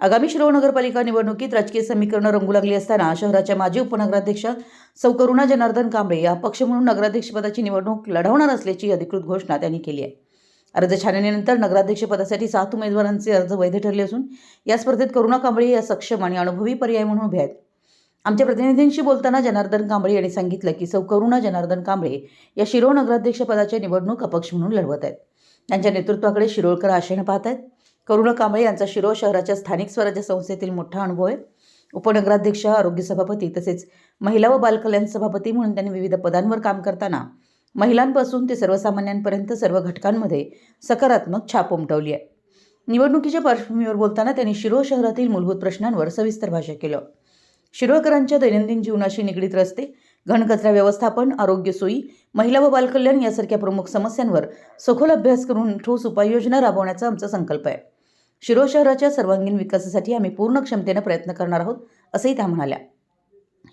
आगामी शिरोळ नगरपालिका निवडणुकीत राजकीय समीकरणं रंगू लागली असताना शहराच्या माजी उपनगराध्यक्ष सौ. करुणा जनार्दन कांबळे या पक्ष म्हणून नगराध्यक्षपदाची निवडणूक लढवणार असल्याची अधिकृत घोषणा त्यांनी केली आहे. अर्ज छाननीनंतर नगराध्यक्षपदासाठी सात उमेदवारांचे अर्ज वैध ठरले असून या स्पर्धेत करुणा कांबळे या सक्षम आणि अनुभवी पर्याय म्हणून उभे आहेत. आमच्या प्रतिनिधींशी बोलताना जनार्दन कांबळे यांनी सांगितलं की सौ. करुणा जनार्दन कांबळे या शिरोळ नगराध्यक्षपदाची निवडणूक अपक्ष म्हणून लढवत आहेत. त्यांच्या नेतृत्वाकडे शिरोळकर आशेनं पाहत आहेत. करुणा कांबळे यांचा शिरो शहराच्या स्थानिक स्वराज्य संस्थेतील मोठा अनुभव आहे. उपनगराध्यक्ष आरोग्य सभापती तसेच महिला व बालकल्याण सभापती म्हणून त्यांनी विविध पदांवर काम करताना महिलांपासून ते सर्वसामान्यांपर्यंत सर्व घटकांमध्ये सकारात्मक छाप उमटवली आहे. निवडणुकीच्या पार्श्वभूमीवर बोलताना त्यांनी शिरोळ शहरातील मूलभूत प्रश्नांवर सविस्तर भाष्य केलं. शिरोळकरांच्या दैनंदिन जीवनाशी निगडीत रस्ते घनकचरा व्यवस्थापन आरोग्य सोयी महिला व बालकल्याण यासारख्या प्रमुख समस्यांवर सखोल अभ्यास करून ठोस उपाययोजना राबवण्याचा आमचा संकल्प आहे. शिरो शहराच्या सर्वांगीण विकासासाठी आम्ही पूर्ण क्षमतेनं प्रयत्न करणार आहोत असंही त्या म्हणाल्या.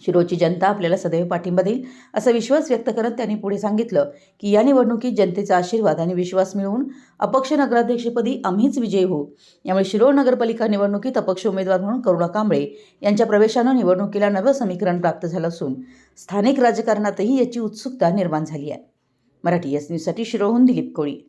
शिरोची जनता आपल्याला सदैव पाठिंबा देईल असा विश्वास व्यक्त करत त्यांनी पुढे सांगितलं की या निवडणुकीत जनतेचा आशीर्वाद आणि विश्वास मिळवून अपक्ष नगराध्यक्षपदी आम्हीच विजयी होऊ. यामुळे शिरोळ नगरपालिका निवडणुकीत अपक्ष उमेदवार म्हणून करुणा कांबळे यांच्या प्रवेशानं निवडणुकीला नवं समीकरण प्राप्त झालं असून स्थानिक राजकारणातही याची उत्सुकता निर्माण झाली आहे. मराठी एस न्यूजसाठी शिरोहून दिलीप कोळी.